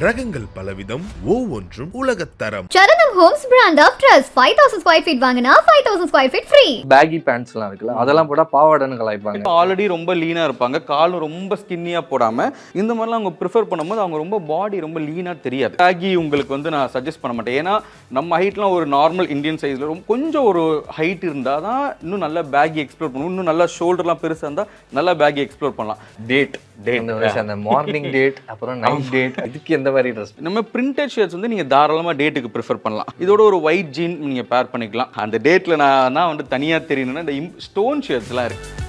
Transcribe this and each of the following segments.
ரகங்கள் பலவிதம் ஒவ்வொன்றும் உலகத்தரம் Saranam homes brand of trust five thousand square feet வாங்கினா five thousand square feet free baggy பேண்ட்ஸ்லாம் இருக்குல்ல அதெல்லாம் போட்டா பாவாடைன்னு கலாய்ப்பாங்க. ஆல்ரெடி ரொம்ப லீனாக இருப்பாங்க காலும் ரொம்ப ஸ்கின்னியாக போடாமல் இந்த மாதிரிலாம் அவங்க ப்ரிஃபர் பண்ணும்போது அவங்க ரொம்ப பாடி ரொம்ப லீனாக தெரியாது. பேகி உங்களுக்கு வந்து நான் சஜஸ்ட் பண்ண மாட்டேன். ஏன்னா நம்ம ஹைட்லாம் ஒரு நார்மல் இந்தியன் சைஸில் ரொம்ப கொஞ்சம் ஒரு ஹைட் இருந்தால் தான் இன்னும் நல்லா பேகி எக்ஸ்ப்ளோர் பண்ணுவோம். இன்னும் நல்லா ஷோல்டர்லாம் பெருசாக இருந்தால் நல்லா பேகி எக்ஸ்ப்ளோர் பண்ணலாம். டேட் டேட் அந்த மார்னிங் டேட் அப்புறம் நைட் டேட் இதுக்கு எந்த மாதிரி ட்ரெஸ் நம்ம பிரிண்டட் ஷர்ட்ஸ் வந்து நீங்கள் தாராளமாக டேட்டுக்கு ப்ரிஃபர் பண்ணலாம். இதோட ஒரு ஒயிட் ஜீன் நீங்கள் பேர் பண்ணிக்கலாம். அந்த டேட்டில் நான் தான் வந்து தனியாக தெரியணும்னா இந்த ஸ்டோன் ஷர்ட்ஸ்லாம் இருக்குது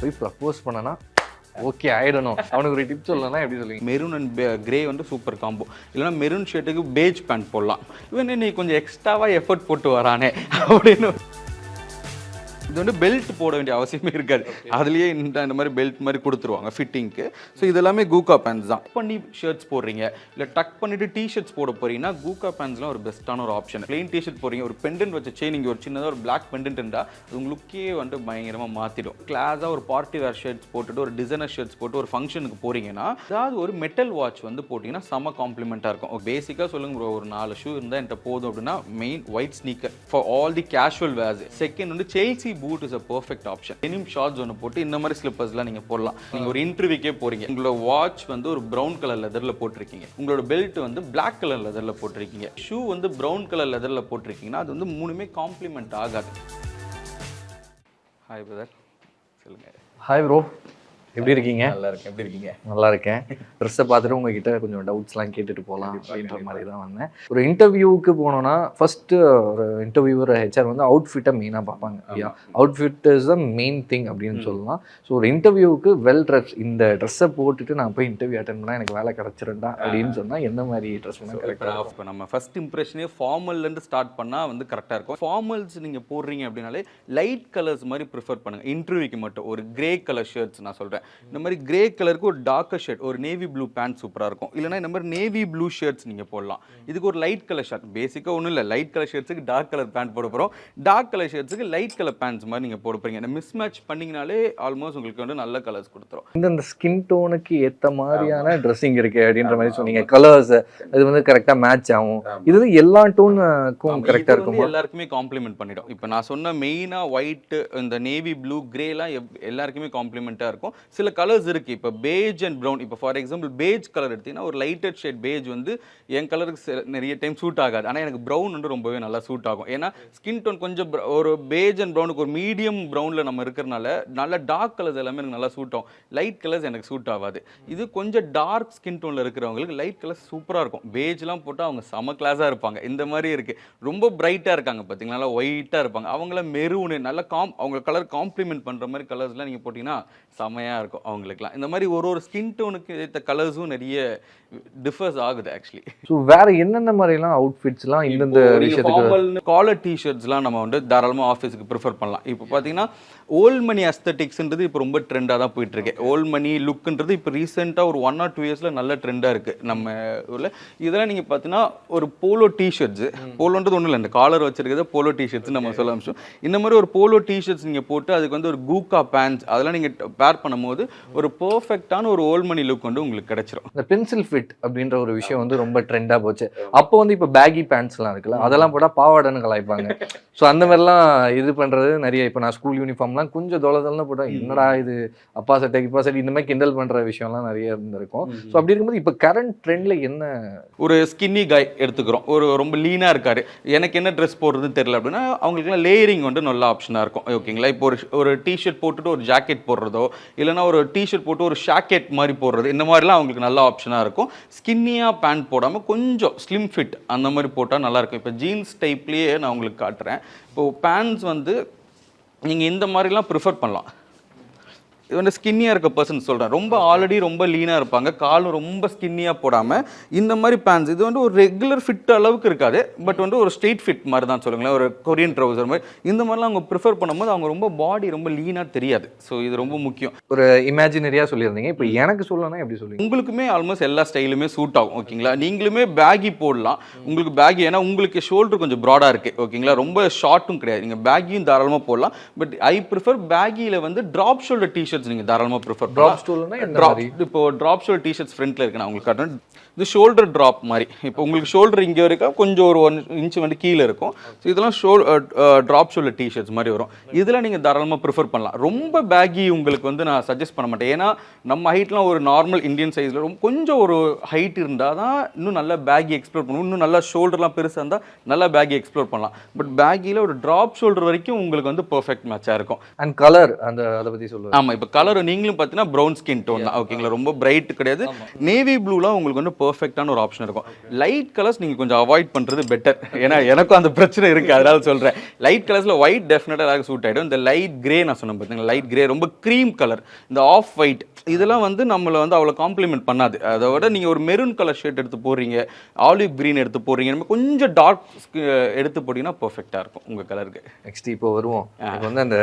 போய் ப்ரப்போஸ் பண்ணனா ஓகே ஆயிடணும் அவனுக்கு ஒரு டிப் சொல்லலாம் எப்படி சொல்லுவீங்க? மெரூன் அண்ட் கிரே வந்து சூப்பர் காம்போ இல்லைன்னா மெரூன் ஷர்ட்டுக்கு பேஜ் பேண்ட் போடலாம். இவன் நீ கொஞ்சம் எக்ஸ்ட்ராவாக எஃபர்ட் போட்டு வரானே அப்படின்னு. இது வந்து பெல்ட் போட வேண்டிய அவசியமே இருக்காது. அதுலயே இந்த இந்த மாதிரி பெல்ட் மாதிரி கொடுத்துருவாங்க ஃபிட்டிங்க்கு ஸோ இது எல்லாமே கூகா பேண்ட்ஸ் தான் பண்ணி ஷர்ட்ஸ் போடுறீங்க இல்லை டக் பண்ணிட்டு டி ஷர்ட்ஸ் போட போறீங்கன்னா கூகா பேண்ட்ஸ்லாம் ஒரு பெஸ்ட்டான ஒரு ஆப்ஷன் பிளெயின் டி ஷர்ட் போறீங்க ஒரு பெண்டன்ட் வச்ச செயின் இங்கே ஒரு சின்னதாக ஒரு பிளாக் பெண்டன்ட் இருந்தால் அது உங்களுக்கே வந்து பயங்கரமாக மாற்றிடும் கிளாஸாக ஒரு பார்ட்டி வேர் ஷர்ட்ஸ் போட்டுட்டு ஒரு டிசைனர் ஷர்ட்ஸ் போட்டு ஒரு ஃபங்க்ஷனுக்கு போறீங்கன்னா அதாவது ஒரு மெட்டல் வாட்ச் வந்து போட்டிங்கன்னா செம காம்ப்ளிமெண்ட்டாக இருக்கும். பேசிக்காக சொல்லுங்க bro, ஒரு நாலு ஷூ இருந்தால் என்கிட்ட போதும் அப்படின்னா main white sneaker for all the casual wears second வந்து Chelsea boot is a perfect option denim shorts ஒன்று போட்டு இந்த மாதிரி ஸ்லிப்பர்ஸ்லாம் நீங்கள் போடலாம். நீங்கள் ஒரு இன்டர்வியூக்கே போறீங்க. உங்களோட வாட்ச் வந்து ஒரு ப்ரௌன் கலர் லெதரில் போட்டிருக்கீங்க. உங்களோட பெல்ட் வந்து பிளாக் கலர் லெதரில் போட்டிருக்கீங்க. ஷூ வந்து ப்ரௌன் கலர் லெதரில் போட்டிருக்கீங்கன்னா அது வந்து மூணுமே காம்ப்ளிமெண்ட் ஆகாது. ஹாய் பிரதர் சொல்லுங்கள் ஹாய் ப்ரோ எப்படி இருக்கீங்க? நல்லா இருக்கேன் எப்படி இருக்கீங்க? நல்லா இருக்கேன் ட்ரெஸ்ஸை பார்த்துட்டு உங்ககிட்ட கொஞ்சம் டவுட்ஸ்லாம் கேட்டுட்டு போகலாம் அப்படின்ற மாதிரி தான் வந்தேன். ஒரு இன்டர்வியூவுக்கு போனோன்னா ஃபஸ்ட்டு ஒரு இன்டர்வியூவர் ஹெச்ஆர் வந்து அவுட்ஃபிட்டை மெயினாக பார்ப்பாங்க. ஐயா outfit is the main thing அப்படின்னு சொல்லலாம். ஸோ ஒரு இன்டர்வியூவுக்கு வெல் ட்ரெஸ் இந்த ட்ரெஸ்ஸை போட்டுட்டு நான் போய் இன்டர்வியூ அட்டன் பண்ணால் எனக்கு வேலை கிடச்சிருண்டா அப்படின்னு சொன்னால் எந்த மாதிரி ட்ரெஸ் பண்ணால் கரெக்டாக இப்போ நம்ம ஃபர்ஸ்ட் இம்ப்ரெஷனே ஃபார்மல்லேருந்து ஸ்டார்ட் பண்ணால் வந்து கரெக்டாக இருக்கும். ஃபார்மல்ஸ் நீங்கள் போடுறீங்க அப்படின்னாலே லைட் கலர்ஸ் மாதிரி ப்ரிஃபர் பண்ணுங்க. இன்டர்வியூக்கு மட்டும். ஒரு கிரே கலர் ஷர்ட்ஸ் நான் சொல்கிறேன் இந்த மாதிரி கிரே கலருக்கு ஒரு டார்க்கர் ஷர்ட் ஒரு நேவி ப்ளூ பேண்ட் சூப்பராக இருக்கும். இல்லைன்னா இந்த மாதிரி நேவி ப்ளூ ஷர்ட்ஸ் நீங்கள் போடலாம். இதுக்கு ஒரு லைட் கலர் ஷர்ட் பேசிக்காக ஒன்றும் இல்லை. லைட் கலர் ஷர்ட்ஸுக்கு டார்க் கலர் பேண்ட் போட போகிறோம் டார்க் கலர் ஷர்ட்ஸுக்கு லைட் கலர் பேண்ட்ஸ் மாதிரி நீங்கள் போட இந்த மிஸ் மேட்ச் பண்ணிங்கனாலே ஆல்மோஸ்ட் உங்களுக்கு வந்து நல்ல கலர்ஸ் கொடுத்துரும். இந்தந்த ஸ்கின் டோனுக்கு ஏற்ற மாதிரியான ட்ரெஸ்ஸிங் இருக்கு அப்படின்ற மாதிரி சொன்னீங்க. கலர்ஸ் அது வந்து கரெக்டாக மேட்ச் ஆகும். இது வந்து எல்லா டோனுக்கும் கரெக்டாக இருக்குமா? எல்லாருக்குமே காம்ப்ளிமெண்ட் பண்ணிடும். இப்போ நான் சொன்ன மெயினாக ஒயிட் இந்த நேவி ப்ளூ கிரேலாம் எல்லாருக்குமே காம்ப்ளிமெண்ட்டாக இருக்கும். சில கலர்ஸ் இருக்கு. இப்போ பேஜ் அண்ட் ப்ரௌன் இப்போ ஃபார் எக்ஸாம்பிள் பேஜ் கலர் எடுத்தீங்கன்னா ஒரு லைட்டட் ஷேட் பேஜ் வந்து என் கலருக்கு நிறைய டைம் சூட் ஆகாது. ஆனால் எனக்கு ப்ரௌன் வந்து ரொம்பவே நல்லா சூட் ஆகும். ஏன்னா ஸ்கின் டோன் கொஞ்சம் ஒரு பேஜ் அண்ட் ப்ரௌனுக்கு ஒரு மீடியம் ப்ரௌனில் நம்ம இருக்கிறனால நல்லா டார்க் கலர்ஸ் எல்லாமே எனக்கு நல்லா சூட் ஆகும். லைட் கலர்ஸ் எனக்கு சூட் ஆகாது. இது கொஞ்சம் டார்க் ஸ்கின் டோனில் இருக்கிறவங்களுக்கு லைட் கலர்ஸ் சூப்பராக இருக்கும். பேஜ்லாம் போட்டால் அவங்க செம கிளாஸாக இருப்பாங்க. இந்த மாதிரி இருக்குது ரொம்ப பிரைட்டாக இருக்காங்க பார்த்தீங்களா நல்லா ஒயிட்டாக இருப்பாங்க. அவங்கள மெரூனு நல்லா காம் அவங்க கலர் காம்ப்ளிமெண்ட் பண்ணுற மாதிரி கலர்ஸ்லாம் நீங்கள் போட்டிங்கன்னா செமையாக இருக்கும் அவங்களுக்குலாம் இந்த மாதிரி ஒரு ஒரு ஸ்கின் டோனுக்கு ஏற்ற கலர்ஸும் நிறைய டிஃபர்ஸ் ஆகுது ஆக்சுவலி ஸோ வேற என்னென்ன மாதிரிலாம் அவுட்ஃபிட்ஸ்லாம் இந்தந்த விஷயத்துக்கு காலர் டிஷர்ட்ஸ்லாம் நம்ம வந்து தாராளமாக ஆஃபீஸுக்கு ப்ரிஃபர் பண்ணலாம். இப்போ பார்த்தீங்கன்னா ஓல்ட் மணி அஸ்தட்டிக்ஸ்ன்றது இப்போ ரொம்ப ட்ரெண்டாக தான் போயிட்டு இருக்கு ஓல்ட் மணி லுக்குன்றது இப்போ ரீசெண்டாக ஒரு ஒன் ஆர் டூ இயர்ஸில் நல்ல ட்ரெண்டாக இருக்கு. நம்ம ஊரில் இதெல்லாம் நீங்கள் பார்த்தீங்கன்னா ஒரு போலோ டிஷர்ட்ஸ் போலோன்றது ஒன்றும் இல்லை இந்த காலர் வச்சிருக்கிறது போலோ டிஷர்ட்ஸ் நம்ம சொல்ல ஆரம்பிச்சோம் இந்த மாதிரி ஒரு போலோ டிஷர்ட்ஸ் நீங்கள் போட்டு அதுக்கு வந்து ஒரு கூக்கா பேண்ட்ஸ் அதெல்லாம் நீங்கள் பேர் பண்ணும்போது ஒரு பர்ஃபெக்டான ஒரு ஓல்ட் மணி லுக் வந்து உங்களுக்கு கிடைச்சிரும். இந்த பென்சில் ஃபிட் அப்படின்ற ஒரு விஷயம் வந்து ரொம்ப ட்ரெண்டாக போச்சு. அப்போ வந்து இப்போ பேகி பேண்ட்ஸ்லாம் இருக்குல்ல அதெல்லாம் போட்டால் பாவாடைன்னு கலாய்ப்பாங்க. ஸோ அந்த மாதிரிலாம் இது பண்ணுறது நிறைய. இப்போ நான் ஸ்கூல் யூனிஃபார்ம்லாம் கொஞ்சம் தொலைதல்னு போட்டால் என்னடா இது? அப்பா சட்டை இப்பா சட்டை இந்த மாதிரி கிண்டல் பண்ணுற விஷயம்லாம் நிறைய இருந்திருக்கும். ஸோ அப்படி இருக்கும்போது இப்போ கரண்ட் ட்ரெண்டில் என்ன? ஒரு ஸ்கின்னி காய் எடுத்துக்கிறோம். ஒரு ரொம்ப லீனாக இருக்காரு. எனக்கு என்ன ட்ரெஸ் போடுறதுன்னு தெரியல அப்படின்னா அவங்களுக்குலாம் லேயரிங் வந்து நல்ல ஆப்ஷனாக இருக்கும். ஓகேங்களா இப்போ ஒரு ஒரு டிஷர்ட் போட்டுட்டு ஒரு ஜாக்கெட் போடுறதோ இல்லைன்னா ஒரு டிஷர்ட் போட்டு ஒரு ஷாக்கெட் மாதிரி போடுறது இந்த மாதிரிலாம் அவங்களுக்கு நல்ல ஆப்ஷனாக இருக்கும். ஸ்கின்னியாக பேண்ட் போடாமல் கொஞ்சம் ஸ்லிம் ஃபிட் அந்த மாதிரி போட்டால் நல்லாயிருக்கும் இப்போ ஜீன்ஸ் டைப்லேயே நான் உங்களுக்கு காட்டுறேன். இப்போ பேண்ட்ஸ் வந்து நீங்கள் இந்த மாதிரிலாம் ப்ரிஃபர் பண்ணலாம். வந்து ஸ்கின்னியாக இருக்க பர்சன் சொல்கிறேன் ரொம்ப ஆல்ரெடி ரொம்ப லீனாக இருப்பாங்க. காலும் ரொம்ப ஸ்கின்னியாக போடாமல் இந்த மாதிரி பேண்ட்ஸ் இது வந்து ஒரு ரெகுலர் ஃபிட் அளவுக்கு இருக்காது. பட் வந்து ஒரு ஸ்ட்ரெயிட் ஃபிட் மாதிரி தான் சொல்லுங்களேன். ஒரு கொரியன் ட்ரௌசர் மாதிரி. இந்த மாதிரிலாம் அவங்க ப்ரிஃபர் பண்ணும்போது அவங்க ரொம்ப பாடி ரொம்ப லீனாக தெரியாது. ஸோ இது ரொம்ப முக்கியம். ஒரு இமேஜினரியா சொல்லியிருந்தீங்க. இப்போ எனக்கு சொல்லணும்னா எப்படி சொல்லுவீங்க? உங்களுக்குமே ஆல்மோஸ்ட் எல்லா ஸ்டைலுமே சூட் ஆகும் ஓகேங்களா நீங்களுமே பேகி போடலாம். உங்களுக்கு பேகி ஏன்னா உங்களுக்கு ஷோல்டர் கொஞ்சம் ப்ராடாக இருக்கு ஓகேங்களா ரொம்ப ஷார்ட்டும் கிடையாது. நீங்கள் பேகியும் தாராளமாக போடலாம். பட் ஐ ப்ரிஃபர் பேகியில் வந்து ட்ராப் ஷோல்டர் டிஷர்ட்ஸ் நீங்கள் தாராளமாக ப்ரிஃபர் ட்ராப் ஸ்டூல்னா இப்போ ட்ராப் ஷோல்டர் டிஷர்ட்ஸ் ஃப்ரண்ட்ல இருக்கு நான் உங்களுக்கு காட்டுறேன். இது ஷோல்டர் ட்ராப் மாதிரி. இப்போ உங்களுக்கு ஷோல்டர் இங்கே இருக்கா கொஞ்சம் ஒரு ஒன் இன்ச் வந்து கீழே இருக்கும். ஸோ இதெல்லாம் ஷோல் ட்ராப் ஷோல்டர் டிஷர்ட்ஸ் மாதிரி வரும். இதில் நீங்கள் தாராளமாக ப்ரிஃபர் பண்ணலாம். ரொம்ப பேகி உங்களுக்கு வந்து நான் சஜஸ்ட் பண்ண மாட்டேன். ஏன்னா நம்ம ஹைட்லாம் ஒரு நார்மல் இந்தியன் சைஸில் ரொம்ப கொஞ்சம் ஒரு ஹைட் இருந்தால் தான் இன்னும் நல்லா பேகி எக்ஸ்ப்ளோர் பண்ணுவோம். இன்னும் நல்லா ஷோல்டர்லாம் பெருசாக இருந்தால் நல்லா பேகி எக்ஸ்ப்ளோர் பண்ணலாம். பட் பேக்கியில் ஒரு ட்ராப் ஷோல்டர் வரைக்கும் உங்களுக்கு வந்து பர்ஃபெக்ட் மேட்சாக இருக்கும். அண்ட் கலர் அந்த அதை பத்தி சொல்லுவேன் ஆமா இப்போ கலர் நீங்களும் பார்த்தீங்கன்னா ப்ரௌன் ஸ்கின் டோன் தான். ஓகேங்களா ரொம்ப பிரைட் கிடையாது. நேவி ப்ளூலாம் உங்களுக்கு வந்து பெர்ஃபெக்டான ஒரு ஆப்ஷன் இருக்கும். லைட் கலர்ஸ் நீங்க கொஞ்சம் அவாய்ட் பண்றது பெட்டர் ஏன்னா எனக்கும் அந்த பிரச்சனை இருக்கு. அதனால சொல்றேன். லைட் கலர்ஸ்ல ஒயிட் டெஃபினட்டா எல்லாருக்கும் சூட் ஆயிடும். இந்த லைட் கிரே நான் சொன்னேன் பார்த்தீங்களா லைட் கிரே ரொம்ப க்ரீம் கலர் இந்த ஆஃப் ஒயிட் இதெல்லாம் வந்து நம்மளை வந்து அவ்வளோ காம்ப்ளிமெண்ட் பண்ணாது. அதை விட நீங்கள் ஒரு மெரூன் கலர் ஷர்ட் எடுத்து போடுறீங்க ஆலிவ் க்ரீன் எடுத்து போடுறீங்க நம்ம கொஞ்சம் டார்க் எடுத்து போட்டிங்கன்னா பர்ஃபெக்டாக இருக்கும் உங்கள் கலருக்கு நெக்ஸ்ட் இப்போ வருவோம். வந்து அந்த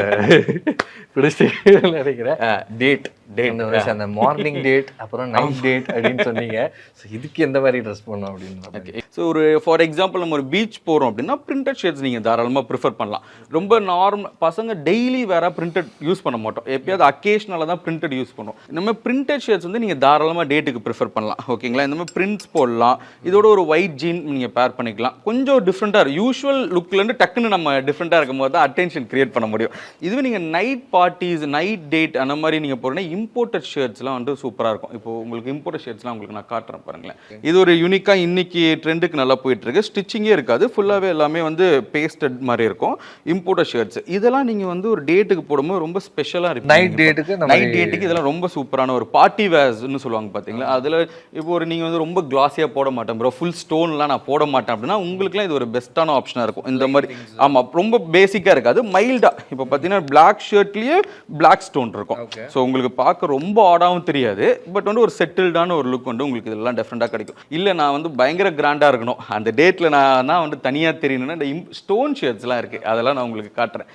நினைக்கிறேன். டேட் டேட் அந்த மார்னிங் டேட் அப்புறம் நைட் டேட் அப்படின்னு சொன்னீங்க. ஸோ இதுக்கு எந்த மாதிரி ட்ரெஸ் பண்ணணும் அப்படின்னு ஸோ ஒரு ஃபார் எக்ஸாம்பிள் நம்ம ஒரு பீச் போகிறோம் அப்படின்னா பிரிண்டட் ஷர்ட்ஸ் நீங்கள் தாராளமாக ப்ரிஃபர் பண்ணலாம். ரொம்ப நார்மல் பசங்க டெய்லி வேற பிரிண்டட் யூஸ் பண்ண மாட்டோம். எப்பயாவது அக்கேஷனலாக தான் பிரிண்டட் யூஸ் பண்ணுவோம். இந்த மாதிரி பிரிண்டட் ஷர்ட்ஸ் வந்து நீங்கள் தாராளமாக டேட்டுக்கு ப்ரிஃபர் பண்ணலாம். ஓகேங்களா இந்த மாதிரி பிரிண்ட்ஸ் போடலாம். இதோட ஒரு ஒயிட் ஜீன் நீங்கள் பேர் பண்ணிக்கலாம். கொஞ்சம் டிஃப்ரெண்ட்டாக இருக்கும் யூஸ்வல் லுக்லேருந்து டக்குன்னு நம்ம டிஃப்ரெண்ட்டாக இருக்கும் போது தான் அட்டென்ஷன் கிரியேட் பண்ண முடியும். இதுவே நீங்கள் நைட் பார்ட்டிஸ் நைட் டேட் அந்த மாதிரி நீங்கள் போகிறீங்கன்னா இம்போர்ட்டட் ஷர்ட்ஸ்லாம் வந்து சூப்பராக இருக்கும். இப்போ உங்களுக்கு இம்போர்ட்டட் ஷர்ட்ஸ்லாம் உங்களுக்கு நான் காட்டுறேன் பாருங்களேன் இது ஒரு யூனிக்காக இன்னைக்கு ட்ரெண்டுக்கு நல்லா போயிட்டு இருக்கு. ஸ்டிச்சிங்கே இருக்காது. ஃபுல்லாகவே எல்லாமே வந்து பேஸ்டட் மாதிரி இருக்கும். இம்போர்ட்டட் ஷர்ட்ஸ் இதெல்லாம் நீங்கள் வந்து ஒரு டேட்டுக்கு போடும்போது ரொம்ப ஸ்பெஷலாக இருக்கும் நைட் டேட்டுக்கு நைட் டேட்டுக்கு இதெல்லாம் ரொம்ப சூப்பரான ஒரு பார்ட்டி வேர்ஸ்னு சொல்லுவாங்க பார்த்தீங்களா அதில் இப்போ ஒரு நீங்கள் வந்து ரொம்ப கிளாஸியாக போட மாட்டேன் ப்ரோ ஃபுல் ஸ்டோன்லாம் நான் போட மாட்டேன் அப்படின்னா உங்களுக்குலாம் இது ஒரு பெஸ்ட்டான ஆப்ஷனாக இருக்கும். இந்த மாதிரி ஆமாம் ரொம்ப பேசிக்காக இருக்காது. மைல்டாக இப்போ பார்த்தீங்கன்னா பிளாக் ஷர்ட்லேயே பிளாக் ஸ்டோன் இருக்கும். ஸோ உங்களுக்கு பார்க்க ரொம்ப ஆடாவும் தெரியாது. பட் வந்து ஒரு செட்டில்டான ஒரு லுக் வந்து உங்களுக்கு இதெல்லாம் டிஃப்ரெண்ட்டாக கிடைக்கும். இல்லை நான் வந்து பயங்கர கிராண்டாக இருக்கணும். அந்த டேட்டில் நான் நான் வந்து தனியாக தெரியணும்னா இந்த ஸ்டோன் ஷர்ட்ஸ்லாம் இருக்குது அதெல்லாம் நான் உங்களுக்கு காட்டுறேன்.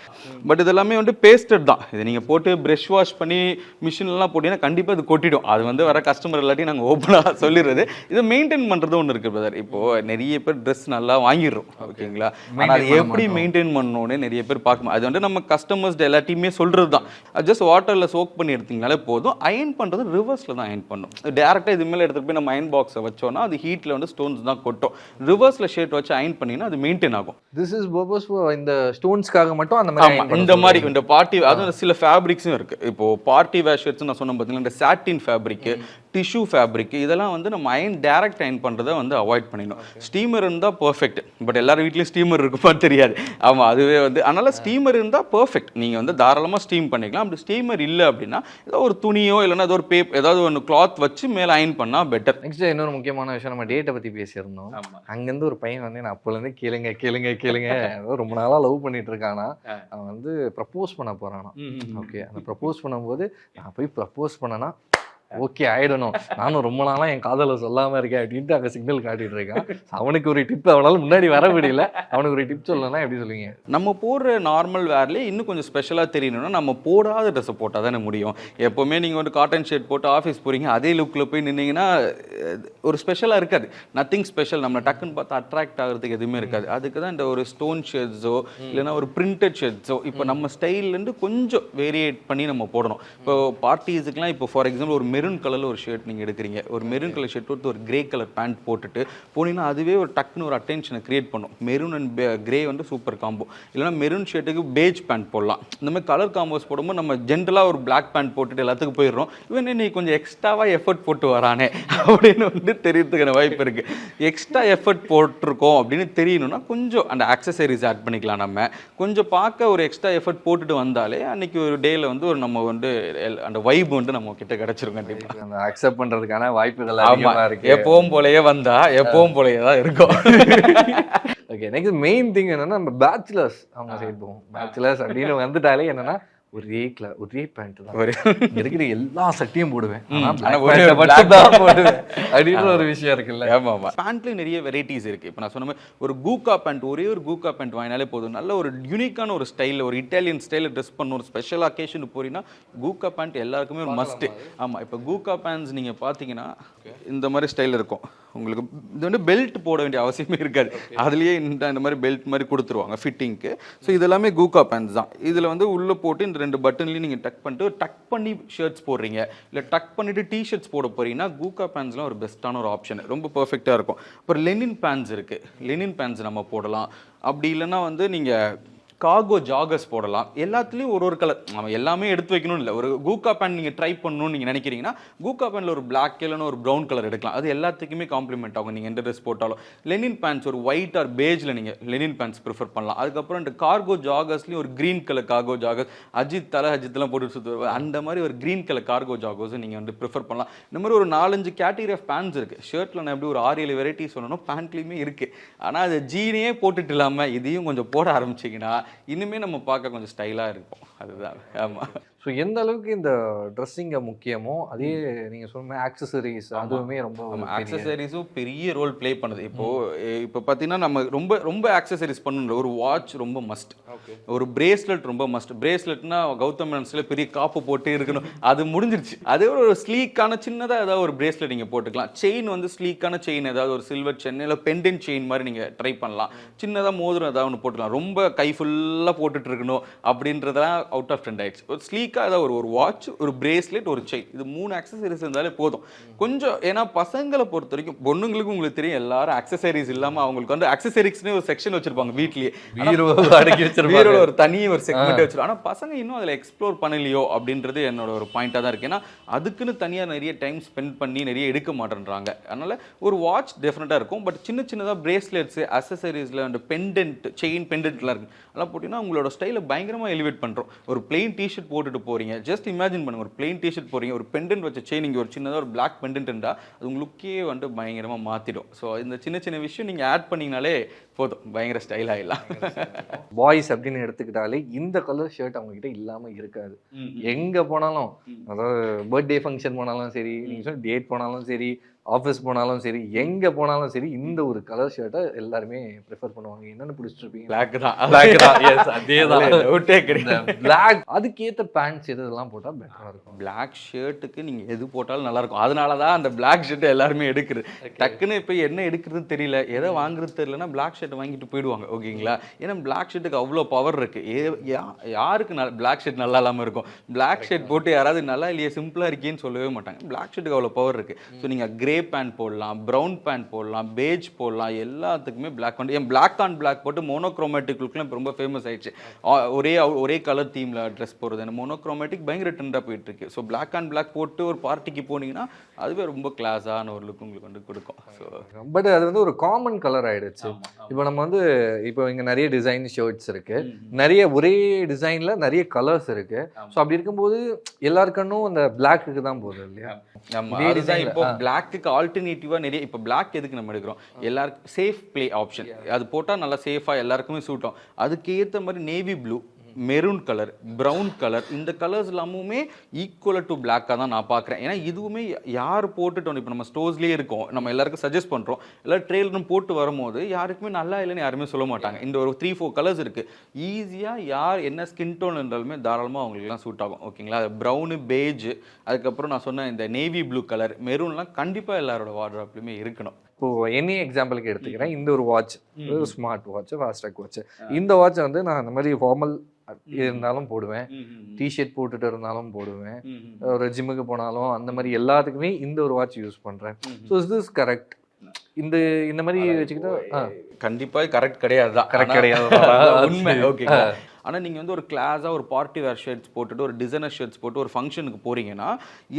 பட் இதெல்லாமே வந்து பேஸ்டட் தான். இது நீங்கள் போட்டு ப்ரெஷ் வாஷ் பண்ணி மிஷின்லாம் போட்டிங்கன்னா கண்டிப்பாக இது கொட்டிடும். அது வந்து வர கஸ்டமர் எல்லாத்தையும் நாங்கள் ஓப்பனாக சொல்லிடுறது. இதை மெயின்டைன் பண்ணுறது ஒன்று இருக்குது பிரதர் இப்போது நிறைய பேர் ட்ரெஸ் நல்லா வாங்கிடுறோம். ஓகேங்களா? ஆனால் அது எப்படி மெயின்டைன் பண்ணணும்னு நிறைய பேர் பார்க்கணும் அது வந்து நம்ம கஸ்டமர்ஸ் எல்லாத்தையுமே சொல்கிறது தான். ஜஸ்ட் வாட்டரில் சோக் பண்ணி எடுத்தீங்கனாலே போதும். அயன் பண்ணுறது ரிவர்ஸில் தான் அயன் பண்ணும் டேரெக்டாக இது மேலே எடுத்துகிட்டு போய் நம்ம அயன் பாக்ஸை வச்சோன்னா அது ஹீட்டில் வந்து ஸ்டோன்ஸ் தான் கொட்டும். ரிவர்ஸில் ஷேட் வச்சு அயன் பண்ணிங்கன்னா அது மெயின்டைன் ஆகும். திஸ் இஸ் பர்பஸ் இந்த ஸ்டோன்ஸ்க்காக மட்டும் அந்த மாதிரி இந்த மாதிரி. இந்த பார்ட்டி அதுவும் சில ஃபேப்ரிக்ஸும் இருக்கு. இப்போ பார்ட்டி வேர் ஷர்ட்ஸ் நான் சொன்ன பார்த்தீங்கன்னா இந்த சாட்டின் ஃபேப்ரிக் டிஷ்யூ ஃபேப்ரிக் இதெல்லாம் வந்து நம்ம அயன் டைரக்ட் அயன் பண்றதை வந்து அவாய்ட் பண்ணிடணும். ஸ்டீமர் இருந்தால் பர்ஃபெக்ட் பட் எல்லார் வீட்லயும் ஸ்டீமர் இருக்குமா தெரியாது. ஆமா அதுவே வந்து அதனால ஸ்டீமர் இருந்தால் பர்ஃபெக்ட் நீங்க வந்து தாராளமா ஸ்டீம் பண்ணிக்கலாம். அப்படி ஸ்டீமர் இல்லை அப்படின்னா ஏதோ ஒரு துணியோ இல்லைன்னா ஏதோ ஒரு பேப் ஏதாவது ஒன்று கிளாத் வச்சு மேலே அயன் பண்ணா பெட்டர் நெக்ஸ்ட் இன்னொரு முக்கியமான விஷயம் நம்ம டேட்டை பத்தி பேசியிருந்தோம். அங்கேருந்து ஒரு பையன் வந்து நான் அப்போலேருந்து கேளுங்க கேளுங்க கேளுங்க. ரொம்ப நாளா லவ் பண்ணிட்டு இருக்கானா. அவன் வந்து ப்ரப்போஸ் பண்ண போறானா ஓகே அந்த ப்ரப்போஸ் பண்ணும்போது நான் போய் ப்ரப்போஸ் பண்ணனா ஓகே ஆயிடணும். நானும் ரொம்ப நாளா என் காதலை சொல்லாம இருக்கேன் அப்படின்ட்டு அங்க சிக்னல் காட்டிட்டு இருக்கான். அவனுக்கு ஒரு டிப் அவனால முன்னாடி வர முடியல. அவனுக்கு ஒரு டிப் சொல்லணும்னா எப்படி சொல்லுவீங்க? நம்ம போடுற நார்மல் வேர்லேயே இன்னும் கொஞ்சம் ஸ்பெஷலாக தெரியணும்னா நம்ம போடாத ட்ரெஸ்ஸை போட்டால் தானே முடியும். எப்போவுமே நீங்கள் வந்து காட்டன் ஷர்ட் போட்டு ஆஃபீஸ் போகிறீங்க அதே லுக்கில் போய் நின்னீங்கன்னா ஒரு ஸ்பெஷலாக இருக்காது. நத்திங் ஸ்பெஷல் நம்ம டக்குன்னு பார்த்து அட்ராக்ட் ஆகிறதுக்கு எதுவுமே இருக்காது. அதுக்கு தான் இந்த ஒரு ஸ்டோன் ஷர்ட்ஸோ இல்லைன்னா ஒரு பிரிண்டட் ஷர்ட்ஸோ இப்போ நம்ம ஸ்டைல்லேருந்து கொஞ்சம் வேரியேட் பண்ணி நம்ம போடணும். இப்போ பார்ட்டிஸுக்குலாம் இப்போ ஃபார் எக்ஸாம்பிள் ஒரு மெரூன் கலரில் ஒரு ஷர்ட் நீங்கள் எடுக்கிறீங்க. ஒரு மெரூன் கலர் ஷர்ட் போட்டு ஒரு கிரே கலர் பேண்ட் போட்டுட்டு போனீங்கன்னா அதுவே ஒரு டக்குன்னு ஒரு அட்டென்ஷனை கிரியேட் பண்ணும். மெரூன் அண்ட் கிரே வந்து சூப்பர் காம்போ இல்லைன்னா மெரூன் ஷர்ட்டுக்கு பேஜ் பேண்ட் போடலாம். இந்த மாதிரி கலர் காம்போஸ் போடும்போது நம்ம ஜென்ரலாக ஒரு பிளாக் பேண்ட் போட்டுட்டு எல்லாத்துக்கும் போயிடுறோம். இவன் நீ கொஞ்சம் எக்ஸ்ட்ராவாக எஃபர்ட் போட்டு வரானே அப்படின்னு வந்து தெரியறதுக்கான வாய்ப்பு இருக்குது எக்ஸ்ட்ரா எஃபர்ட் போட்டிருக்கோம் அப்படின்னு தெரியணும்னா கொஞ்சம் அந்த ஆக்சசரிஸ் ஆட் பண்ணிக்கலாம் நம்ம. கொஞ்சம் பார்க்க ஒரு எக்ஸ்ட்ரா எஃபர்ட் போட்டுட்டு வந்தாலே அன்னைக்கு ஒரு டேயில் வந்து ஒரு நம்ம வந்து எல்- அந்த வைப் வந்து நம்ம கிட்ட கிடைச்சிரும் அக்செப்ட் பண்றதுக்கான வாய்ப்புகள் அதிகமா இருக்கு. எப்பவும் போலயே வந்தா எப்பவும் போலயே தான் இருக்கும். ஓகே நெக்ஸ்ட் மெயின் திங் என்னன்னா நம்ம பேச்சுலர்ஸ் அவங்க சைடு போவோம். பேச்சுலர்ஸ் அப்படின்னு வந்துட்டாலே என்னன்னா ஒரே கிளா ஒரே பேண்ட் தான். ஒரு இருக்கிற எல்லா சட்டையும் போடுவேன். போடுவேன். அப்படின்ற ஒரு விஷயம் இருக்குல்ல. ஆமா ஆமா பேண்ட்லயும் நிறைய வெரைட்டிஸ் இருக்கு. இப்போ நான் சொன்ன மாதிரி ஒரு கூக்கா பேண்ட் ஒரே ஒரு கூக்கா பேண்ட் வாங்கினாலே போதும். நல்ல ஒரு யூனிக்கான ஒரு ஸ்டைல் ஒரு இட்டாலியன் ஸ்டைலில் ட்ரெஸ் பண்ண ஒரு ஸ்பெஷல் அக்கேஷனுக்கு போறீங்கன்னா கூக்கா பேண்ட் எல்லாருக்குமே ஒரு மஸ்ட் ஆமா இப்போ கூக்கா பேண்ட்ஸ் நீங்க பாத்தீங்கன்னா இந்த மாதிரி ஸ்டைல் இருக்கும். உங்களுக்கு இது வந்து பெல்ட் போட வேண்டிய அவசியமே இருக்காது. அதுலயே இந்த இந்த மாதிரி பெல்ட் மாதிரி கொடுத்துருவாங்க ஃபிட்டிங்க்கு ஸோ இது எல்லாமே கூக்கா பேண்ட்ஸ் தான். இதுல வந்து உள்ள போட்டு இந்த ரெண்டு பட்டன்லையும் நீங்க டக் பண்ணிட்டு டக் பண்ணி ஷர்ட்ஸ் போடுறீங்க. இல்ல டக் பண்ணிட்டு டி ஷர்ட்ஸ் போட போறீங்கன்னா கூக்கா பேண்ட்ஸ்லாம் ஒரு பெஸ்ட்டான ஒரு ஆப்ஷன் ரொம்ப பெர்ஃபெக்ட்டா இருக்கும். அப்புறம் லெனின் பேண்ட்ஸ் இருக்கு. லெனின் பேண்ட்ஸ் நம்ம போடலாம். அப்படி இல்லைன்னா வந்து நீங்க காகோ ஜாகர்ஸ் போடலாம். எல்லாத்துலேயும் ஒரு ஒரு கலர் நம்ம எல்லாமே எடுத்து வைக்கணும் இல்லை. ஒரு கூக்கா பேண்ட் நீங்கள் ட்ரை பண்ணணும்னு நீங்கள் நினைக்கிறீங்கன்னா கூக்கா பேண்டில் ஒரு பிளாக் இல்லைன்னு ஒரு ப்ரௌன் கலர் எடுக்கலாம். அது எல்லாத்துக்குமே காம்ப்ளிமெண்ட் ஆகும். நீங்கள் எந்த ட்ரெஸ் போட்டாலும். லெனின் பேண்ட்ஸ் ஒரு ஒயிட் ஆர் பேஜில் நீங்கள் லெனின் பேண்ட்ஸ் ப்ரிஃபர் பண்ணலாம். அதுக்கப்புறம் இந்த கார்கோ ஜாகர்ஸ்லேயும் ஒரு green colour cargo joggers Ajith தலை அஜித்லாம் போட்டு சுற்றுவார் அந்த மாதிரி ஒரு க்ரீன் கலர் கார்கோ ஜாகர்ஸும் நீங்கள் வந்து ப்ரிஃபர் பண்ணலாம். இந்த மாதிரி ஒரு நாலஞ்சு கேட்டகரி ஆஃப் பேண்ட்ஸ் இருக்குது ஷர்ட்டில் நான் எப்படி ஒரு ஆறு ஏழு வெரைட்டி சொல்லணும் பேண்ட்லேயுமே இருக்குது ஆனால் அது ஜீனையே போட்டுட்டு இல்லாமல் இதையும் கொஞ்சம் போட ஆரம்பிச்சிங்கன்னா இனிமேல் நம்ம பார்க்க கொஞ்சம் ஸ்டைலாக இருக்கும் அதுதான். ஆமாம் ஸோ எந்த அளவுக்கு இந்த ட்ரெஸ்ஸிங்க முக்கியமோ அதே நீங்க சொன்ன ஆக்சசரிஸ் அதுவுமே ரொம்ப ஆக்சசரிஸும் பெரிய ரோல் ப்ளே பண்ணுது. இப்போ எ- இப்போ பார்த்தீங்கன்னா நம்ம ரொம்ப ரொம்ப ஆக்சசரிஸ் பண்ணணும் ஒரு வாட்ச் ரொம்ப மஸ்ட் ஒரு பிரேஸ்லெட் ரொம்ப மஸ்ட் பிரேஸ்லெட்னா கௌதம் மேன்ஸ்ல பெரிய காப்பு போட்டு இருக்கணும். அது முடிஞ்சிருச்சு. அதே ஒரு ஸ்லீக்கான சின்னதாக ஏதாவது ஒரு பிரேஸ்லெட் நீங்கள் போட்டுக்கலாம். செயின் வந்து ஸ்லீக்கான செயின் ஏதாவது ஒரு சில்வர் செயின் இல்லை பெண்டன்ட் செயின் மாதிரி நீங்கள் ட்ரை பண்ணலாம். சின்னதாக மோதிரம் ஏதாவது ஒன்று போட்டுக்கலாம். ரொம்ப கை ஃபுல்லாக போட்டுட்டு இருக்கணும். அப்படின்றதெல்லாம் அவுட் ஆஃப் ட்ரெண்ட் ஆயிடுச்சு. ஒரு ஸ்லீக்காக ஏதாவது ஒரு ஒரு வாட்ச் ஒரு பிரேஸ்லெட் ஒரு செயின் இது மூணு ஆக்சசரிஸ் இருந்தாலே போதும். கொஞ்சம் ஏன்னா பசங்களை பொறுத்த வரைக்கும் பொண்ணுங்களுக்கு உங்களுக்கு தெரியும் எல்லாரும் ஆக்சசரிஸ் இல்லாமல் அவங்களுக்கு வந்து ஆக்சசரிஸ்னு ஒரு செக்ஷன் வச்சிருப்பாங்க வீட்லயே. அடக்கி வச்சிருப்பாங்க. ஒரு தனி ஒரு செக்மெண்ட் வச்சிருக்கோம் ஆனால் பசங்க இன்னும் அதில் எக்ஸ்ப்ளோர் பண்ணலையோ அப்படின்றது என்னோட ஒரு பாயிண்டாக தான் இருக்கு. ஏன்னா அதுக்குன்னு தனியாக நிறைய டைம் ஸ்பெண்ட் பண்ணி நிறைய எடுக்க மாட்டேன்றாங்க. அதனால ஒரு வாட்ச் டெஃபினட்டாக இருக்கும். பட் சின்ன சின்னதாக பிரேஸ்லெட்ஸ் அசசரிஸில் அந்த பெண்டன்ட் செயின் பெண்டன்ட்லாம் இருக்கு. அதெல்லாம் போட்டிங்கன்னா உங்களோட ஸ்டைலை பயங்கரமாக எலிவேட் பண்ணுறோம் ஒரு பிளெயின் டிஷர்ட் போட்டுட்டு போறீங்க. ஜஸ்ட் இமேஜின் பண்ணுங்க. ஒரு பிளெயின் டிஷர்ட் போறீங்க. ஒரு பெண்டன்ட் வச்ச செயின் ஒரு சின்னதாக ஒரு பிளாக் பெண்டன்ட் இருந்தால் அது உங்க லுக்கே வந்து பயங்கரமாக மாற்றிடும் ஸோ இந்த சின்ன சின்ன விஷயம் நீங்கள் ஆட் பண்ணீங்கனாலே போதும். பயங்கர ஸ்டைல் ஆயிடலாம். பாய்ஸ் அப்படின்னு எடுத்துக்கிட்டாலே இந்த கலர் ஷர்ட் அவங்க கிட்ட இல்லாம இருக்காது. எங்க போனாலும் அதாவது பர்த்டே ஃபங்க்ஷன் போனாலும் சரி நீங்க சொன்ன டேட் போனாலும் சரி ஆஃபீஸ் போனாலும் சரி எங்க போனாலும் சரி இந்த ஒரு கலர் ஷர்ட்டை எல்லாருமே ப்ரிஃபர் பண்ணுவாங்க. என்னன்னு பிடிச்சிருப்பீங்க பிளாக் தான். Black. தான், yes, அதேதான். டவுட்டே கிடையாது. பிளாக் அதுக்கேத்த பேண்ட்ஸ் இதெல்லாம் போட்டா பெட்டரா இருக்கும்? பிளாக் ஷர்ட்டுக்கு நீங்க எது போட்டாலும் நல்லா இருக்கும். அதனால தான் அந்த பிளாக் ஷர்ட் எல்லாருமே எடுக்குது டக்குன்னு இப்போ என்ன எடுக்கிறதுன்னு தெரியல. எதை வாங்குறது தெரியலனா பிளாக் ஷர்ட் வாங்கிட்டு போயிடுவாங்க. ஓகேங்களா? ஏன்னா பிளாக் ஷர்ட்டுக்கு அவ்வளோ பவர் இருக்கு. ஏ- யாருக்கு நல்ல பிளாக் ஷர்ட் நல்லா இல்லாமல் இருக்கும். பிளாக் ஷர்ட் போட்டு யாராவது நல்லா இல்லையே சிம்பிளாக இருக்கேன்னு சொல்லவே மாட்டாங்க. பிளாக் ஷர்ட்டுக்கு அவ்வளோ பவர் இருக்கு. ஸோ நீங்கள் கிரே பேண்ட் போடலாம் ப்ரௌன் பேண்ட் போடலாம் பேஜ் போடலாம் எல்லாத்துக்குமே பிளாக் பேண்ட் ஏன் பிளாக் ஆன் பிளாக் போட்டு மோனோக்ரோமேட்டிக் லுக்லாம் இப்போ ரொம்ப ஃபேமஸ் ஆயிடுச்சு. ஒரே ஒரே கலர் தீமில் ட்ரெஸ் போடுறது அந்த மோனோக்ரோமேட்டிக் பயங்கர ட்ரெண்டாக போயிட்டு இருக்கு. ஸோ பிளாக் அண்ட் பிளாக் போட்டு ஒரு பார்ட்டிக்கு போனீங்கன்னா அதுவே ரொம்ப கிளாஸான ஒரு லுக் உங்களுக்கு வந்து கொடுக்கும். ஸோ பட் அது வந்து ஒரு காமன் கலர் ஆயிடுச்சு. இப்போ நம்ம வந்து இப்போ இங்க நிறைய டிசைன் ஷர்ட்ஸ் இருக்கு. நிறைய ஒரே டிசைன்ல நிறைய கலர்ஸ் இருக்கு. ஸோ அப்படி இருக்கும்போது எல்லாருக்கண்ணும் அந்த பிளாக்கு தான் போகுது இல்லையா? நம்ம இப்போ ஆ. பிளாக்குக்கு ஆல்டர்னேட்டிவாக நிறைய இப்போ பிளாக் எதுக்கு நம்ம எடுக்கிறோம்? எல்லாருக்கும் சேஃப் ப்ளே ஆப்ஷன் அது போட்டால் நல்லா சேஃபாக எல்லாருக்குமே சூட்டும் அதுக்கு ஏற்ற மாதிரி navy blue maroon colour brown colour இந்த கலர்ஸ் எல்லாமுமே ஈக்குவல் டு பிளாக்காக தான் நான் பார்க்குறேன். ஏன்னா இதுவுமே யார் போட்டுட்டோம்? இப்போ நம்ம ஸ்டோர்ஸ்லேயே இருக்கோம். நம்ம எல்லாருக்கும் சஜஸ்ட் பண்ணுறோம் எல்லாம் ட்ரெயிலும் போட்டு வரும்போது யாருக்குமே நல்லா இல்லைன்னு யாருமே சொல்ல மாட்டாங்க. இந்த ஒரு த்ரீ ஃபோர் கலர்ஸ் இருக்குது ஈஸியாக யார் என்ன ஸ்கின் டோன் இருந்தாலுமே தாராளமாக அவங்களுக்குலாம் சூட் ஆகும். ஓகேங்களா? ப்ரௌனு பேஜ் அதுக்கப்புறம் நான் சொன்ன இந்த நேவி ப்ளூ கலர் மெரூன்லாம் கண்டிப்பாக எல்லாரோட வாட்ராப்லையுமே இருக்கணும். இப்போ என்னை எக்ஸாம்பிளுக்கு எடுத்துக்கிறேன். இந்த ஒரு watch smart watch Fastrack watch இந்த வாட்ச் வந்து நான் அந்த மாதிரி ஃபார்மல் இருந்தாலும் போடுவேன். டிஷர்ட் போட்டுட்டு இருந்தாலும் போடுவேன். ஒரு ஜிம்முக்கு போனாலும் அந்த மாதிரி எல்லாத்துக்குமே இந்த ஒரு வாட்ச் யூஸ் பண்றேன். ஸோ இஸ் திஸ் கரெக்ட் இந்த இந்த மாதிரி வச்சுக்கிட்டா கண்டிப்பா கரெக்ட் கிடையாது தான் ஆனா- கிடையாது. உண்மை. ஓகே ஆனால் நீங்கள் வந்து ஒரு கிளாஸாக ஒரு பார்ட்டி வேர் ஷர்ட்ஸ் போட்டுட்டு ஒரு டிசைனர் ஷர்ட்ஸ் போட்டு ஒரு ஃபங்க்ஷனுக்கு போறீங்கன்னா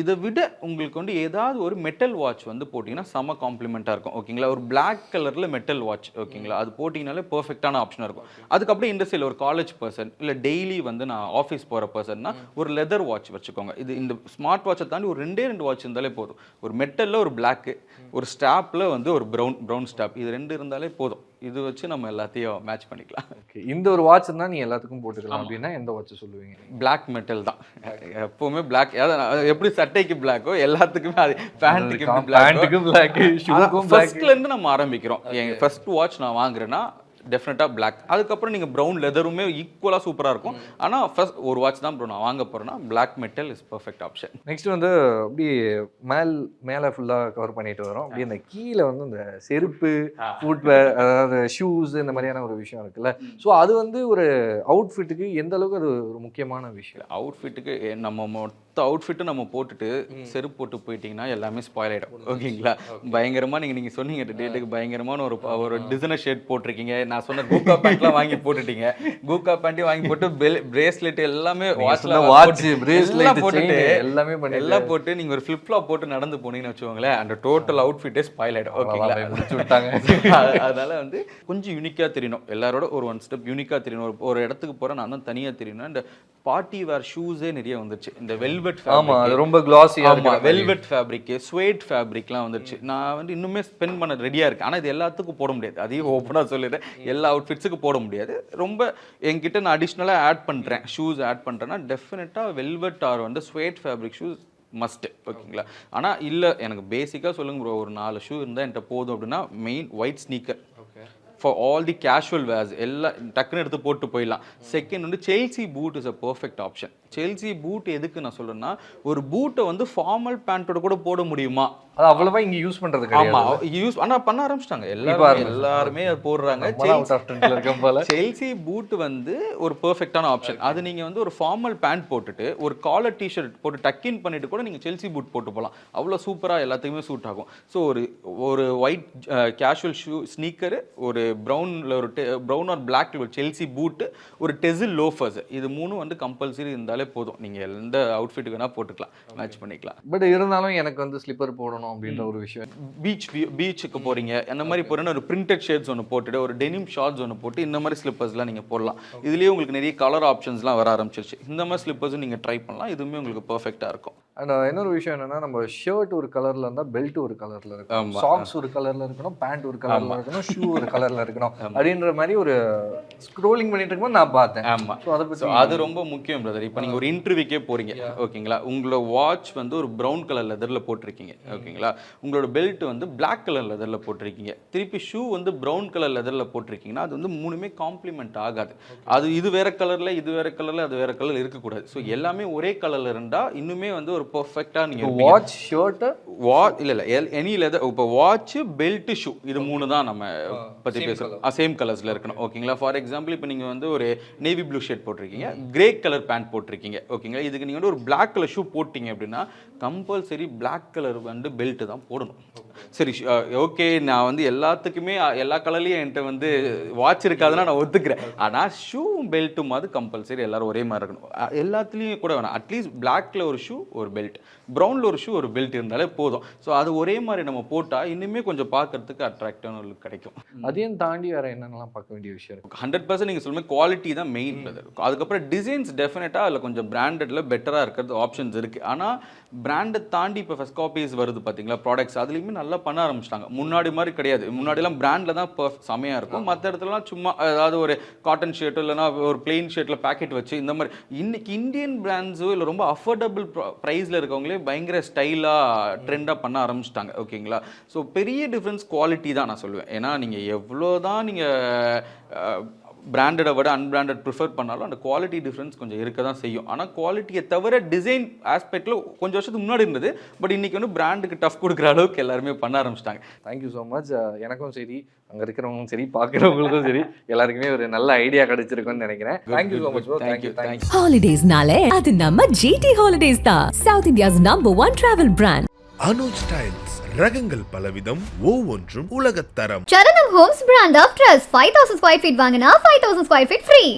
இதை விட உங்களுக்கு வந்து ஏதாவது ஒரு மெட்டல் வாட்ச் வந்து போட்டிங்கன்னா செம காம்ப்ளிமெண்ட்டாக இருக்கும். ஓகேங்களா ஒரு பிளாக் கலரில் மெட்டல் வாட்ச் ஓகேங்களா அது போட்டிங்கனாலே பர்ஃபெக்டான ஆப்ஷனாக இருக்கும். அதுக்கப்புறம் இண்டஸ்ட்ரியில் ஒரு காலேஜ் பர்சன் இல்லை டெய்லி வந்து நான் ஆஃபீஸ் போகிற பர்சன்னா ஒரு லெதர் வாட்ச் வச்சுக்கோங்க. இது இந்த ஸ்மார்ட் வாட்சை தாண்டி ஒரு ரெண்டே ரெண்டு வாட்ச் இருந்தாலே போதும். ஒரு மெட்டலில் ஒரு பிளாக்கு ஒரு ஸ்டாப்பில் வந்து ஒரு ப்ரௌன் ப்ரௌன் ஸ்டாப் இது ரெண்டு இருந்தாலே போதும். இது வச்சு நம்ம எல்லாத்தையும் மேட்ச் பண்ணிக்கலாம். Okay. இந்த ஒரு வாட்ச் தான் நீ எல்லாத்துக்கும் போட்டுக்கலாம் அப்படின்னா எந்த வாட்ச் சொல்லுவீங்க? Black மெட்டல் தான். எப்பவுமே பிளாக் எப்படி சட்டைக்கு பிளாக்கோ எல்லாத்துக்குமே அது பேண்ட்டுக்கு பிளாக் ஷூக்கும் பிளாக் ஃபர்ஸ்ட்ல இருந்து நம்ம ஆரம்பிக்கிறோம். என் ஃபர்ஸ்ட் வாட்ச் நான் வாங்குறேன்னா டெஃபினட்டாக பிளாக் அதுக்கப்புறம் நீங்கள் ப்ரௌன் லெதருமே ஈக்குவலாக சூப்பராக இருக்கும். ஆனால் ஃபர்ஸ்ட் ஒரு வாட்ச் தான் ப்ரோ நான் வாங்க போகிறேன்னா Black metal is perfect option next வந்து அப்படியே மேல் மேலே ஃபுல்லாக கவர் பண்ணிட்டு வரோம். அப்படியே இந்த கீழே வந்து இந்த செருப்பு ஃபுட்வேர் அதாவது ஷூஸ் இந்த மாதிரியான ஒரு விஷயம் இருக்குல்ல. ஸோ அது வந்து ஒரு அவுட்ஃபிட்டுக்கு எந்த அளவுக்கு அது ஒரு முக்கியமான விஷயம்? அவுட்ஃபிட்டுக்கு நம்ம மொத்த அவுட்ஃபிட்டும் நம்ம போட்டுட்டு செருப்பு போட்டு போயிட்டீங்கன்னா எல்லாமே ஸ்பாயில் ஆகிடும் ஓகேங்களா? பயங்கரமாக நீங்கள் நீங்கள் சொன்னீங்க டேட்டுக்கு பயங்கரமான ஒரு ஒரு டிசைனர் ஷர்ட் போட்டிருக்கீங்க. நான் சொன்ன கூக்கா பேண்ட்லாம் வாங்கி போட்டுட்டீங்க. கூக்கா பேண்ட்டையும் வாங்கி போட்டு பெல் பிரேஸ்லெட் எல்லாமே வாட்ச்ல வாட்ச் பிரேஸ்லெட் போட்டுட்டு எல்லாமே பண்ணி எல்லாம் போட்டு நீங்க ஒரு ஃபிளிப் ஃப்ளாப் போட்டு நடந்து போனீங்கன்னு வச்சுக்கோங்களேன் அந்த டோட்டல் அவுட்ஃபிட்டே ஸ்பாயில் ஆயிடும். ஓகேங்களா? முடிச்சு விட்டாங்க. அது- அதனால வந்து கொஞ்சம் யூனிக்கா தெரியணும். எல்லாரோட ஒரு ஒன் ஸ்டெப் யூனிக்கா தெரியணும். ஒரு இடத்துக்கு போறேன் நான் தான் தனியா தெரியணும். இந்த பார்ட்டி வேர் ஷூஸே நிறைய வந்துருச்சு. இந்த வெல்வெட் ஆமா அது ரொம்ப கிளாஸியா ஆமா வெல்வெட் ஃபேப்ரிக் ஸ்வேட் ஃபேப்ரிக்லாம் வந்துருச்சு. நான் வந்து இன்னுமே ஸ்பெண்ட் பண்ண ரெடியா இருக்கேன். ஆனா இது எல்லாத்துக்கும் போட முடியாது. அதையும் ஓப்பனா சொல்லிடுறேன். எல்லா அவுட்ஃபிட்ஸுக்கும் போட முடியாது. ரொம்ப என்கிட்ட நான் அடிஷ்னலா ஆட் பண்றேன். ஷூஸ் ஆட் பண்றேன்னா டெஃபினட்டா வெல்வெட் ஆர் வந்து ஸ்வேட் ஃபேப்ரிக் ஷூஸ் மஸ்ட் ஓகேங்களா ஆனா இல்ல எனக்கு பேசிக்கா சொல்லுங்க ப்ரோ ஒரு நாலு ஷூ இருந்தா என்கிட்ட போதும் அப்படின்னா main white sneaker for all the casual wears எல்லாம் டக்குன்னு எடுத்து போட்டு போயிடலாம். செகண்ட் வந்து Chelsea boot is a perfect option Chelsea boot எதுக்கு நான் சொல்றேன்னா ஒரு பூட்டை வந்து ஃபார்மல் பேண்ட்டோட கூட போட முடியுமா? அது அவ்வளவா இங்க யூஸ் பண்றது ஆமா யூஸ் ஆனா பண்ண ஆரம்பிச்சிட்டாங்க. எல்லாருமே. எல்லாருமே அது போடுறாங்க. செல்சி பூட் வந்து ஒரு பெர்ஃபெக்டான ஆப்ஷன் அது நீங்க வந்து ஒரு ஃபார்மல் பேண்ட் போட்டுட்டு ஒரு காலர் டிஷர்ட் போட்டு டக்கின் பண்ணிட்டு கூட நீங்க செல்சி பூட் போட்டு போகலாம் அவ்வளோ சூப்பரா எல்லாத்துக்குமே சூட் ஆகும். ஸோ ஒரு ஒரு ஒயிட் கேஷுவல் ஷூ ஸ்னீக்கர் ஒரு ப்ரௌன்ல ஒரு ப்ரௌன் ஆர் பிளாக் ஒரு செல்சி பூட்டு ஒரு டெசில் லோஃபர்ஸ் இது மூணும் வந்து கம்பல்சரி இருந்தாலே போதும். நீங்க எந்த அவுட்ஃபிட்டுக்கு வேணா போட்டுக்கலாம். மேட்ச் பண்ணிக்கலாம். பட் இருந்தாலும் எனக்கு வந்து ஸ்லிப்பர் போடணும் அப்படின்ற ஒரு விஷயம். பீச் பீச்சுக்கு போறீங்க. அந்த மாதிரி போறீங்கன்னா ஒரு பிரிண்டட் ஷேட்ஸ் ஒன்று போட்டுட்டு ஒரு டெனிம் ஷார்ட்ஸ் ஒன்று போட்டு இந்த மாதிரி ஸ்லிப்பர்ஸ்லாம் நீங்கள் போடலாம். இதுலேயே உங்களுக்கு நிறைய கலர் ஆப்ஷன்ஸ்லாம் வர ஆரம்பிச்சிருச்சு. இந்த மாதிரி ஸ்லிப்பர்ஸும் நீங்கள் ட்ரை பண்ணலாம். இதுவுமே உங்களுக்கு பர்ஃபெக்டாக இருக்கும். அண்ட் இன்னொரு விஷயம் என்னன்னா நம்ம ஷர்ட் ஒரு கலர்ல இருந்தா பெல்ட் ஒரு கலர்ல இருக்கணும். ஆமா. சாக்ஸ் ஒரு கலர்ல இருக்கணும். பேண்ட் ஒரு கலர்ல இருக்கணும். ஷூ ஒரு கலர்ல இருக்கணும். அப்படின்ற மாதிரி ஒரு ஸ்க்ரோலிங் பண்ணிட்டு இருக்கும்போது நான் பார்த்தேன். ஆமா. ஸோ அதை பத்தி அது ரொம்ப முக்கியம் பிரதர் இப்போ நீங்கள் ஒரு இன்டர்வியூக்கே போறீங்க. ஓகேங்களா? உங்களோட வாட்ச் வந்து ஒரு ப்ரௌன் கலர் லெதரில் போட்டிருக்கீங்க. ஓகேங்களா? உங்களோட பெல்ட் வந்து Black கலர் லெதரில் போட்டிருக்கீங்க. திருப்பி ஷூ வந்து ப்ரௌன் கலர் லெதரில் போட்டிருக்கீங்கன்னா அது வந்து மூணுமே காம்ப்ளிமெண்ட் ஆகாது. அது இது வேற கலர்ல இது வேற கலர்ல அது வேற கலர்ல இருக்கக்கூடாது. ஸோ எல்லாமே ஒரே கலர்ல இருந்தா இன்னுமே வந்து ஒரு பர்ஃபெக்டாக நீங்கள் வாட்ச் ஷர்ட் வாட்ச் இல்ல இல்ல. எனி லெதர் இப்போ வாட்ச் பெல்ட் ஷூ இது மூணு தான் நம்ம பத்தி பேசுறோம் சேம் கலர்ஸ்ல இருக்கணும். ஓகேங்களா ஃபார் எக்ஸாம்பிள் இப்போ நீங்க வந்து ஒரு நேவி ப்ளூ ஷர்ட் போட்டிருக்கீங்க கிரே கலர் பேண்ட் போட்டிருக்கீங்க. ஓகேங்களா இதுக்கு நீங்க வந்து ஒரு Black கலர் ஷூ போட்டீங்க அப்படின்னா கம்பல்சரி Black கலர் வந்து பெல்ட் தான் போடணும். சரி ஓகே நான் வந்து எல்லாத்துக்குமே எல்லா கலர்லயும் என்கிட்ட வந்து வாட்ச் இருக்காதுன்னா நான் ஒத்துக்கிறேன். ஆனா ஷூ பெல்ட்டும் அது கம்பல்சரி எல்லாரும் ஒரே மாதிரி இருக்கணும். எல்லாத்துலயும் கூட வேணாம். அட்லீஸ்ட் பிளாக்ல ஒரு ஷூ ஒரு பெல்ட் ப்ரௌன்ல ஒரு ஷூ ஒரு பெல்ட் இருந்தாலே போதும். ஸோ அது ஒரே மாதிரி நம்ம போட்டா இன்னுமே கொஞ்சம் பார்க்கறதுக்கு அட்ராக்டிவான லுக் கிடைக்கும். அதையும் தாண்டி வேற என்னென்னலாம் பார்க்க வேண்டிய விஷயம் இருக்கு? ஹண்ட்ரட் பர்சன்ட் நீங்கள் சொல்லுங்க குவாலிட்டி தான் மெயின் அதுக்கப்புறம் டிசைன்ஸ் டெஃபினட்டாக அதில் கொஞ்சம் பிராண்டட்ல பெட்டராக இருக்கிறது ஆப்ஷன்ஸ் இருக்குது ஆனால் பிராண்டை தாண்டி இப்போ ஃபஸ்ட் காப்பீஸ் வருது பார்த்தீங்களா ப்ராடக்ட்ஸ் அதுலேயுமே நல்லா பண்ண ஆரம்பிச்சிட்டாங்க. முன்னாடி மாதிரி கிடையாது. முன்னாடிலாம் பிராண்டில் தான் பர்ஃப் செமையாக இருக்கும். மற்ற இடத்துலலாம் சும்மா அதாவது ஒரு காட்டன் ஷர்ட் இல்லைனா ஒரு பிளெயின் ஷர்ட்டில் பேக்கெட் வச்சு இந்த மாதிரி இன்னைக்கு இந்தியன் பிராண்ட்ஸோ இல்லை ரொம்ப அஃபோர்டபுள் ப்ரைஸில் இருக்கவங்களே பயங்கர ஸ்டைலாக ட்ரெண்டாக பண்ண ஆரம்பிச்சிட்டாங்க. ஓகேங்களா? ஸோ பெரிய டிஃப்ரென்ஸ் குவாலிட்டி தான் நான் சொல்லுவேன். ஏன்னா நீங்கள் எவ்வளோ தான் நீங்கள் பிராண்டடை விட அன்பிராண்டட் ப்ரிஃபர் பண்ணாலும் அந்த குவாலிட்டி டிஃப்ரென்ஸ் கொஞ்சம் இருக்க தான் செய்யும் ஆனால் குவாலிட்டியை தவிர டிசைன் ஆஸ்பெக்டில் கொஞ்சம் வருஷத்துக்கு முன்னாடி இருந்தது. பட் இன்னைக்கு வந்து பிராண்டுக்கு டஃப் கொடுக்குற அளவுக்கு எல்லாருமே பண்ண ஆரம்பிச்சிட்டாங்க. தேங்க்யூ ஸோ மச் எனக்கும் சரி அங்க இருக்கிறவங்களும் சரி பார்க்குறவங்களுக்கும் சரி எல்லாருக்குமே ஒரு நல்ல ஐடியா கிடைச்சிருக்கும்னு நினைக்கிறேன். Thank you so much thank you thank you Holidays-நாலே அது நம்ம GT Holidays தான். South India's number one travel brand. Anuj styles ரகங்கள் பலவிதம் ஒவ்வொன்றும் உலகத்தரம். Saranam homes brand of trust five thousand square feet வாங்கினா five thousand square feet free